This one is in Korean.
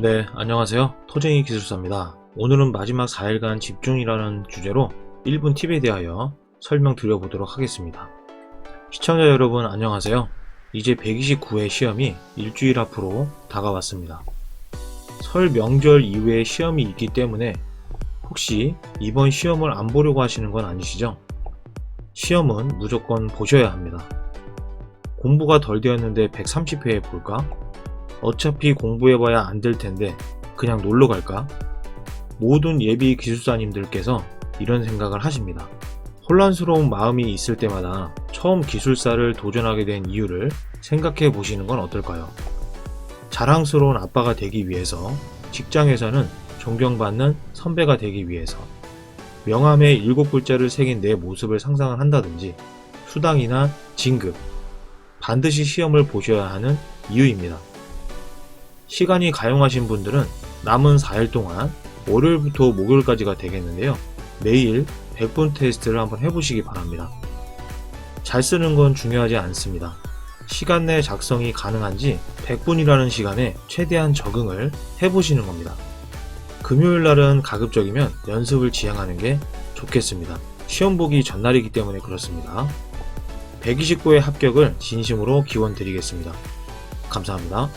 네, 안녕하세요. 토쟁이 기술사입니다. 오늘은 마지막 4일간 집중이라는 주제로 1분 팁에 대하여 설명드려보도록 하겠습니다. 시청자 여러분 안녕하세요. 이제 129회 시험이 일주일 앞으로 다가왔습니다. 설 명절 이후에 시험이 있기 때문에 혹시 이번 시험을 안 보려고 하시는 건 아니시죠? 시험은 무조건 보셔야 합니다. 공부가 덜 되었는데 130회에 볼까? 어차피 공부해봐야 안 될 텐데 그냥 놀러 갈까? 모든 예비 기술사님들께서 이런 생각을 하십니다. 혼란스러운 마음이 있을 때마다 처음 기술사를 도전하게 된 이유를 생각해 보시는 건 어떨까요? 자랑스러운 아빠가 되기 위해서, 직장에서는 존경받는 선배가 되기 위해서, 명함에 일곱 글자를 새긴 내 모습을 상상을 한다든지, 수당이나 진급, 반드시 시험을 보셔야 하는 이유입니다. 시간이 가용하신 분들은 남은 4일 동안 월요일부터 목요일까지가 되겠는데요. 매일 100분 테스트를 한번 해보시기 바랍니다. 잘 쓰는 건 중요하지 않습니다. 시간 내 작성이 가능한지 100분이라는 시간에 최대한 적응을 해보시는 겁니다. 금요일 날은 가급적이면 연습을 지향하는 게 좋겠습니다. 시험 보기 전날이기 때문에 그렇습니다. 129의 합격을 진심으로 기원 드리겠습니다. 감사합니다.